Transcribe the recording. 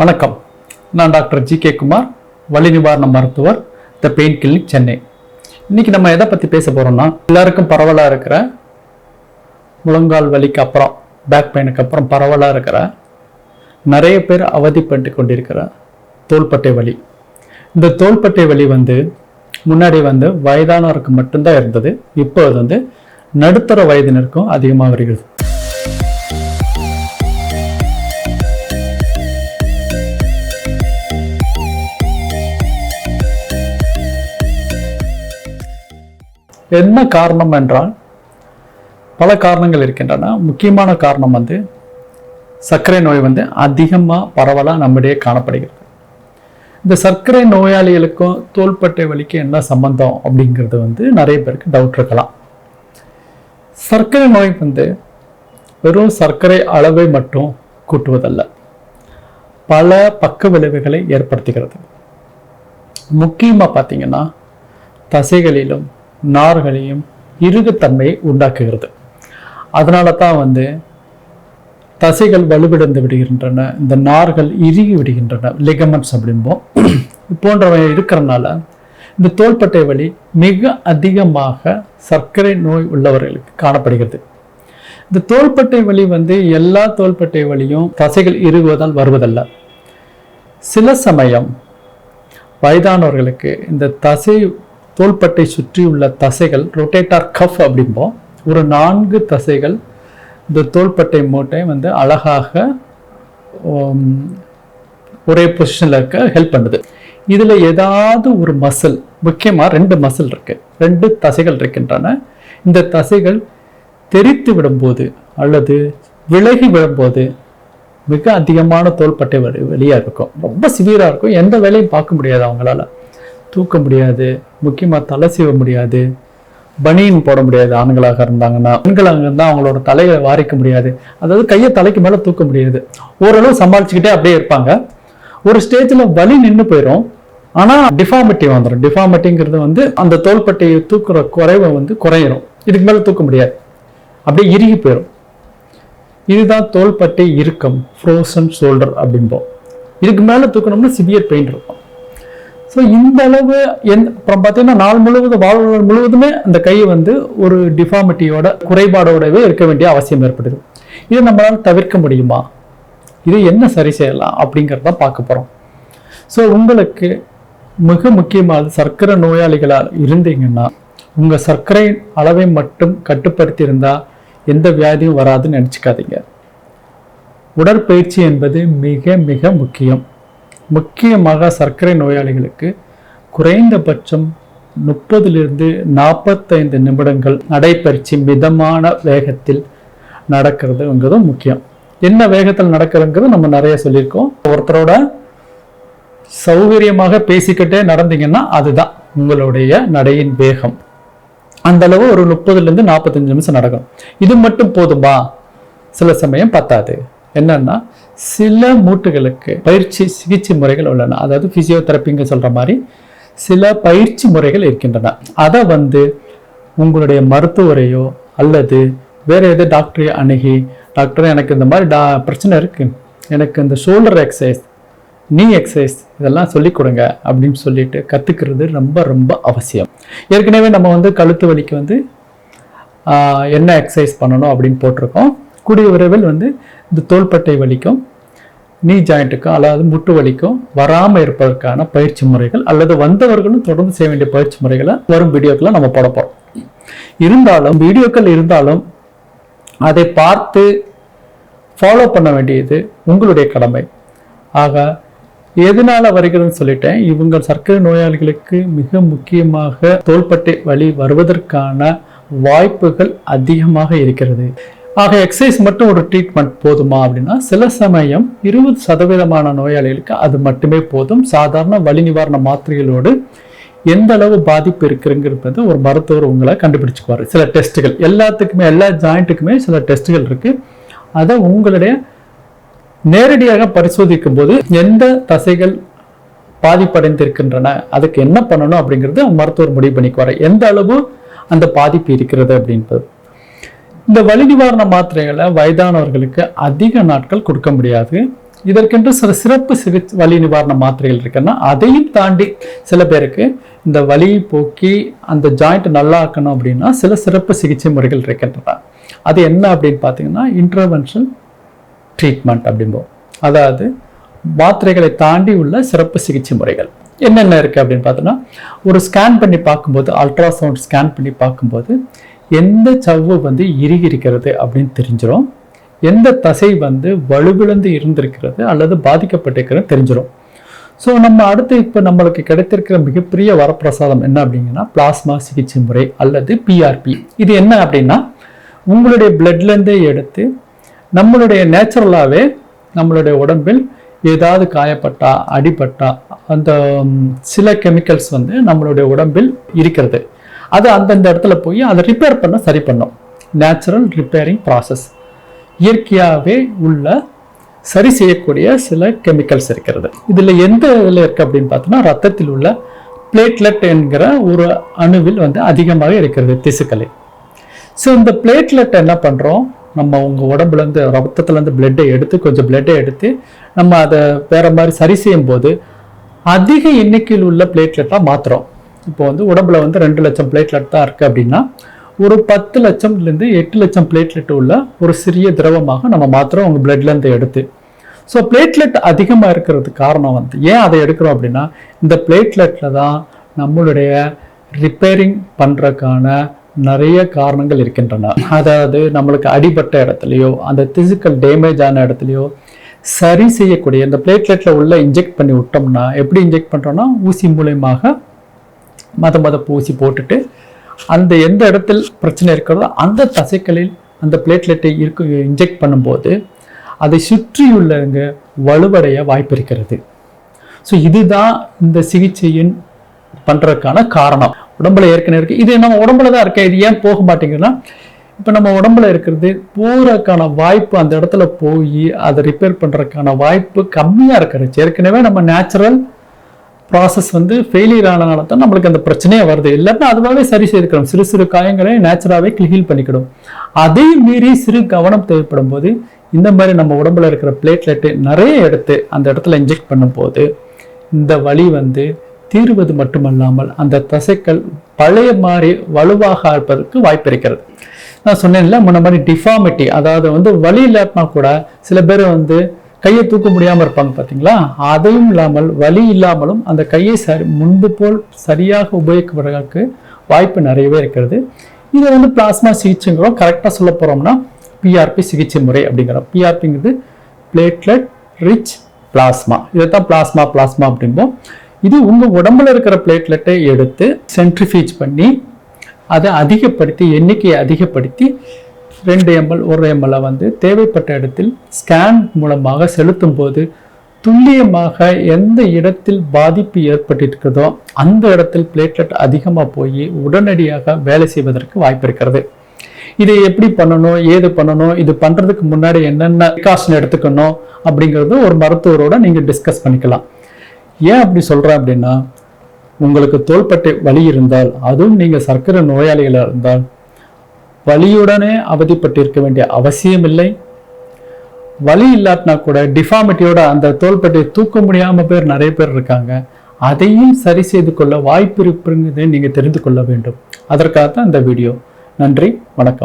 வணக்கம். நான் doctor G K Kumar வலி நிவாரண மருத்துவர் த பெயின் கிளினிக் சென்னை. இன்னைக்கு நம்ம எதை பற்றி பேச போகிறோம்னா எல்லாருக்கும் பரவலாக இருக்கிற முழங்கால் வலிக்கு அப்புறம் பேக் பெயினுக்கு அப்புறம் பரவலாக இருக்கிற நிறைய பேர் அவதிப்பட்டு கொண்டிருக்கிற தோள்பட்டை வலி. இந்த தோள்பட்டை வலி வந்து முன்னாடி வந்து வயதானவருக்கு மட்டும்தான் இருந்தது இப்போ அது வந்து நடுத்தர வயதினருக்கும் அதிகமாக வருகிறது என்ன காரணம் என்றால் பல காரணங்கள் இருக்கின்றன. முக்கியமான காரணம் வந்து சர்க்கரை நோய் வந்து அதிகமாக பரவலாக நம்மிடையே காணப்படுகிறது. இந்த சர்க்கரை நோயாளிகளுக்கும் தோள்பட்டை வலிக்கும் என்ன சம்பந்தம் அப்படிங்கிறது வந்து நிறைய பேருக்கு டவுட் இருக்கலாம். சர்க்கரை நோய் வந்து வெறும் சர்க்கரை அளவை மட்டும் கூட்டுவதல்ல. பல பக்க விளைவுகளை ஏற்படுத்துகிறது. முக்கியமாக பார்த்தீங்கன்னா தசைகளிலும் நார்களையும் இறுகுத்தன்மையை உண்டாக்குகிறது. அதனால தான் வந்து தசைகள் வலுவிழந்து விடுகின்றன இந்த நார்கள் இறுகி விடுகின்றன லிகமெண்ட்ஸ் அப்படிம்போம். போன்றவை இருக்கிறனால இந்த தோள்பட்டை வலி மிக அதிகமாக சர்க்கரை நோய் உள்ளவர்களுக்கு காணப்படுகிறது. இந்த தோள்பட்டை வலி வந்து எல்லா தோள்பட்டை வலியும் தசைகள் இறுகுவதால் வருவதல்ல. சில சமயம் வயதானவர்களுக்கு இந்த தசை தோள்பட்டை சுற்றியுள்ள தசைகள் ரொட்டேட்டார் கஃப் அப்படிம்போம் ஒரு நான்கு தசைகள் இந்த தோள்பட்டை மூட்டை வந்து அழகாக ஒரே பொசிஷனில் இருக்க ஹெல்ப் பண்ணுது. இதில் ஏதாவது ஒரு மசில் முக்கியமாக ரெண்டு மசில் இருக்குது ரெண்டு தசைகள் இருக்கின்றன. இந்த தசைகள் தெரித்து விடும்போது அல்லது விலகி விடும்போது மிக அதிகமான தோள்பட்டை வலி வெளியாக இருக்கும். ரொம்ப சிவியராக இருக்கும். எந்த வேலையும் பார்க்க முடியாது அவங்களால. தூக்க முடியாது முக்கியமாக தலை சீவ முடியாது பனியன் போட முடியாது ஆண்களாக இருந்தாங்கன்னா பெண்களாக இருந்தால் அவங்களோட தலையை வாரிக்க முடியாது. அதாவது கையை தலைக்கு மேலே தூக்க முடியாது. ஓரளவு சமாளிச்சுக்கிட்டே அப்படியே இருப்பாங்க. ஒரு ஸ்டேஜில் வலி நின்று போயிடும் ஆனால் டிஃபார்மிட்டி வந்துடும் டிஃபார்மிட்டிங்கிறது வந்து அந்த தோள்பட்டையை தூக்குற குறைவை வந்து குறையிடும் இதுக்கு மேலே தூக்க முடியாது. அப்படியே இறுகி போயிடும் இதுதான் தோள்பட்டை இறுக்கம் ஃப்ரோசன் ஷோல்டர் அப்படிம்போம். இதுக்கு மேலே தூக்கணும்னா சிவியர் பெயின் இருக்கும். ஸோ இந்த அளவு எந்த அப்புறம் பார்த்தீங்கன்னா நாள் முழுவதும் வாழ்நாள் முழுவதுமே அந்த கை வந்து ஒரு டிஃபார்மிட்டியோட குறைபாடோடவே இருக்க வேண்டிய அவசியம் ஏற்படுது. இதை நம்மளால் தவிர்க்க முடியுமா? இது என்ன சரி செய்யலாம் அப்படிங்கிறத பார்க்க போகிறோம் ஸோ உங்களுக்கு மிக முக்கியமாக சர்க்கரை நோயாளிகளால் இருந்தீங்கன்னா உங்கள் சர்க்கரை அளவை மட்டும் கட்டுப்படுத்தி இருந்தால் எந்த வியாதியும் வராதுன்னு நினச்சிக்காதீங்க. உடற்பயிற்சி என்பது மிக மிக முக்கியம். முக்கியமாக சர்க்கரை நோயாளிகளுக்கு குறைந்தபட்சம் முப்பதிலிருந்து நாற்பத்தைந்து நிமிடங்கள் நடைப்பயிற்சி மிதமான வேகத்தில் நடக்கிறதுங்கிறதும் முக்கியம். என்ன வேகத்தில் நடக்கிறதுங்கிறது நம்ம நிறைய சொல்லியிருக்கோம். ஒருத்தரோட சௌகரியமாக பேசிக்கிட்டே நடந்தீங்கன்னா அதுதான் உங்களுடைய நடையின் வேகம். அந்த அளவு ஒரு முப்பதுலேருந்து நாற்பத்தஞ்சு நிமிஷம் நடக்கும். இது மட்டும் போதுமா? சில சமயம் பத்தாது. என்னன்னா சில மூட்டுகளுக்கு பயிற்சி சிகிச்சை முறைகள் உள்ளன. அதாவது பிசியோதெரப்பிங்க சொல்ற மாதிரி சில பயிற்சி முறைகள் இருக்கின்றன. அதை வந்து உங்களுடைய மருத்துவரையோ அல்லது வேற எது டாக்டரை அணுகி டாக்டர் எனக்கு இந்த மாதிரி டா பிரச்சனை இருக்கு. எனக்கு இந்த ஷோல்டர் எக்ஸசைஸ் நீ எக்ஸசைஸ் இதெல்லாம் சொல்லிக் கொடுங்க அப்படின்னு சொல்லிட்டு கற்றுக்கிறது ரொம்ப ரொம்ப அவசியம். ஏற்கனவே நம்ம வந்து கழுத்து வலிக்கு வந்து என்ன எக்ஸசைஸ் பண்ணணும் அப்படின்னு போட்டிருக்கோம். கூடிய விரைவில் வந்து இந்த தோள்பட்டை வலிக்கும் நீ ஜாயிண்ட்டுக்கும் அதாவது முட்டு வலிக்கும் வராமல் இருப்பதற்கான பயிற்சி முறைகள் அல்லது வந்தவர்களும் தொடர்ந்து செய்ய வேண்டிய பயிற்சி முறைகளை வரும் வீடியோக்களை நம்ம போட போகிறோம் இருந்தாலும் வீடியோக்கள் இருந்தாலும் அதை பார்த்து ஃபாலோ பண்ண வேண்டியது உங்களுடைய கடமை. ஆக எதனால வருகிறதுன்னு சொல்லிட்டேன். இவங்க சர்க்கரை நோயாளிகளுக்கு மிக முக்கியமாக தோள்பட்டை வலி வருவதற்கான வாய்ப்புகள் அதிகமாக இருக்கிறது. ஆக எக்ஸசைஸ் மட்டும் ஒரு ட்ரீட்மெண்ட் போதுமா அப்படின்னா சில சமயம் இருபது சதவீதமான நோயாளிகளுக்கு அது மட்டுமே போதும். சாதாரண வலி நிவாரண மாத்திரைகளோடு எந்த அளவு பாதிப்பு இருக்குங்கிறது ஒரு மருத்துவர் உங்களை கண்டுபிடிச்சுக்குவார். சில டெஸ்ட்டுகள் எல்லாத்துக்குமே எல்லா ஜாயிண்ட்டுக்குமே சில டெஸ்ட்டுகள் இருக்குது அதை உங்களுடைய நேரடியாக பரிசோதிக்கும் போது எந்த தசைகள் பாதிப்படைந்திருக்கின்றன அதுக்கு என்ன பண்ணணும் அப்படிங்கிறது மருத்துவர் முடிவு பண்ணிக்குவார். எந்த அளவு அந்த பாதிப்பு இருக்கிறது அப்படின்றது. இந்த வலி நிவாரண மாத்திரைகளை வயதானவர்களுக்கு அதிக நாட்கள் கொடுக்க முடியாது. இதற்கென்று சில சிறப்பு சிகிச்சை வலி நிவாரண மாத்திரைகள் இருக்குன்னா அதையும் தாண்டி சில பேருக்கு இந்த வலியை போக்கி அந்த ஜாயிண்ட் நல்லா ஆக்கணும் அப்படின்னா சில சிறப்பு சிகிச்சை முறைகள் இருக்கின்றன. அது என்ன அப்படின்னு பார்த்தீங்கன்னா இன்டர்வென்ஷன் ட்ரீட்மெண்ட் அப்படிம்போம் அதாவது மாத்திரைகளை தாண்டி உள்ள சிறப்பு சிகிச்சை முறைகள். என்னென்ன இருக்குது அப்படின்னு பார்த்தோன்னா ஒரு ஸ்கேன் பண்ணி பார்க்கும்போது அல்ட்ராசவுண்ட் ஸ்கேன் பண்ணி பார்க்கும்போது எந்த சவ்வு வந்து இறுகி இருக்கிறது அப்படின்னு தெரிஞ்சிடும் எந்த தசை வந்து வலுவிழந்து இருந்திருக்கிறது அல்லது பாதிக்கப்பட்டிருக்கிறது தெரிஞ்சிடும் ஸோ நம்ம அடுத்து இப்போ நம்மளுக்கு கிடைத்திருக்கிற மிகப்பெரிய வரப்பிரசாதம் என்ன அப்படிங்கன்னா பிளாஸ்மா சிகிச்சை முறை அல்லது பிஆர்பி இது என்ன அப்படின்னா உங்களுடைய பிளட்லேருந்தே எடுத்து நம்மளுடைய நேச்சுரலாகவே நம்மளுடைய உடம்பில் ஏதாவது காயப்பட்டா அடிபட்டா அந்த சில கெமிக்கல்ஸ் வந்து நம்மளுடைய உடம்பில் இருக்கிறது. அது அந்தந்த இடத்துல போய் அதை ரிப்பேர் பண்ண சரி பண்ணும். நேச்சுரல் ரிப்பேரிங் ப்ராசஸ் இயற்கையாகவே உள்ள சரி செய்யக்கூடிய சில கெமிக்கல்ஸ் இருக்கிறது. இதில் எந்த இதில் இருக்குது அப்படின்னு பார்த்தோம்னா ரத்தத்தில் உள்ள பிளேட்லெட் என்கிற ஒரு அணுவில் வந்து அதிகமாக இருக்கிறது திசுக்களில். ஸோ இந்த பிளேட்லெட் என்ன பண்ணுறோம் நம்ம உங்கள் உடம்புலேருந்து ரத்தத்துலேருந்து பிளட்டை எடுத்து கொஞ்சம் பிளட்டை எடுத்து நம்ம அதை வேறு மாதிரி சரி செய்யும் போது அதிக எண்ணிக்கையில் உள்ள பிளேட்லெட்டாக மாற்றுறோம் இப்போ வந்து உடம்புல வந்து ரெண்டு லட்சம் பிளேட்லெட் தான் இருக்குது அப்படின்னா ஒரு பத்து லட்சம்லேருந்து எட்டு லட்சம் பிளேட்லெட் உள்ள ஒரு சிறிய திரவமாக நம்ம மாத்திரம் உங்கள் பிளட்லேருந்து எடுத்து ஸோ பிளேட்லெட் அதிகமாக இருக்கிறதுக்கு காரணம் வந்து ஏன் அதை எடுக்கிறோம் அப்படின்னா இந்த பிளேட்லெட்டில் தான் நம்மளுடைய ரிப்பேரிங் பண்ணுறதுக்கான நிறைய காரணங்கள் இருக்கின்றன. அதாவது நம்மளுக்கு அடிபட்ட இடத்துலையோ அந்த பிசிக்கல் டேமேஜ் ஆன இடத்துலையோ சரி செய்யக்கூடிய இந்த பிளேட்லெட்டில் உள்ள இன்ஜெக்ட் பண்ணி விட்டோம்னா எப்படி இன்ஜெக்ட் பண்ணுறோம்னா ஊசி மூலயமாக மத மதப்பு பூசி போட்டுட்டு அந்த எந்த இடத்தில் பிரச்சனை இருக்கிறதோ அந்த தசைகளில் அந்த பிளேட்லெட்டை இருக்க இன்ஜெக்ட் பண்ணும்போது அதை சுற்றியுள்ளவங்க வலுவடைய வாய்ப்பு இருக்கிறது. ஸோ இதுதான் இந்த சிகிச்சையின் பண்ணுறதுக்கான காரணம். உடம்புல ஏற்கனவே இருக்குது இது நம்ம உடம்புல தான் இருக்கேன் இது ஏன் போக மாட்டேங்குதுன்னா இப்போ நம்ம உடம்புல இருக்கிறது போகிறதுக்கான வாய்ப்பு அந்த இடத்துல போய் அதை ரிப்பேர் பண்ணுறதுக்கான வாய்ப்பு கம்மியாக இருக்கிறது. ஏற்கனவே நம்ம நேச்சுரல் ப்ராசஸ் வந்து ஃபெயிலியர் ஆனனால தான் நம்மளுக்கு அந்த பிரச்சனையே வருது. இல்லைன்னா அதுவாகவே சரி செய்துக்கணும் சிறு சிறு காயங்களை நேச்சுராகவே ஹீல் பண்ணிக்கிடும். அதையும் மீறி சிறு கவனம் தேவைப்படும் போது இந்த மாதிரி நம்ம உடம்புல இருக்கிற பிளேட்லெட்டு நிறைய எடுத்து அந்த இடத்துல இன்ஜெக்ட் பண்ணும்போது இந்த வலி வந்து தீர்வது மட்டுமல்லாமல் அந்த தசைக்கள் பழைய மாதிரி வலுவாக இருப்பதற்கு வாய்ப்பு இருக்கிறது. நான் சொன்னேன்ல முன்ன மாதிரி டிஃபார்மிட்டி அதாவது வந்து வலி இல்லாட்டினா கூட சில பேர் வந்து கையை தூக்க முடியாமல் இருப்பாங்க பார்த்தீங்களா அதையும் இல்லாமல் வலி இல்லாமலும் அந்த கையை சரி முன்பு போல் சரியாக உபயோகிப்பதற்கு வாய்ப்பு நிறையவே இருக்கிறது. இதை வந்து பிளாஸ்மா சிகிச்சைங்கிறோம். கரெக்டாக சொல்ல போகிறோம்னா பிஆர்பி சிகிச்சை முறை அப்படிங்கிறோம் பிஆர்பிங்கிறது பிளேட்லெட் ரிச் பிளாஸ்மா இதை தான் பிளாஸ்மா பிளாஸ்மா அப்படிம்போம் இது உங்கள் உடம்புல இருக்கிற பிளேட்லெட்டை எடுத்து சென்ட்ரிஃபீஜ் பண்ணி அதை அதிகப்படுத்தி எண்ணிக்கையை அதிகப்படுத்தி ரெண்டு எம்எல் ஒரு எம்எல்லை வந்து தேவைப்பட்ட இடத்தில் ஸ்கேன் மூலமாக செலுத்தும் போது துல்லியமாக எந்த இடத்தில் பாதிப்பு ஏற்பட்டிருக்கிறதோ அந்த இடத்தில் பிளேட்லெட் அதிகமாக போய் உடனடியாக வேலை செய்வதற்கு வாய்ப்பு இருக்கிறது இதை எப்படி பண்ணணும் ஏது பண்ணணும் இது பண்ணுறதுக்கு முன்னாடி என்னென்ன precaution எடுத்துக்கணும் அப்படிங்கிறது ஒரு மருத்துவரோட நீங்கள் டிஸ்கஸ் பண்ணிக்கலாம். ஏன் அப்படி சொல்கிறேன் அப்படின்னா உங்களுக்கு தோள்பட்டை வலி இருந்தால் அதுவும் நீங்கள் சர்க்கரை நோயாளிகளாக இருந்தால் வலியுடனே அவதிப்பட்டிருக்க வேண்டிய அவசியம் இல்லை வலி இல்லாட்டினா கூட டிஃபார்மிட்டியோட அந்த தோள்பட்டை தூக்க முடியாமல் பேர் நிறைய பேர் இருக்காங்க. அதையும் சரி செய்து கொள்ள வாய்ப்பு இருப்புங்கிறதை நீங்கள் தெரிந்து கொள்ள வேண்டும். அதற்காக தான் இந்த வீடியோ. நன்றி வணக்கம்.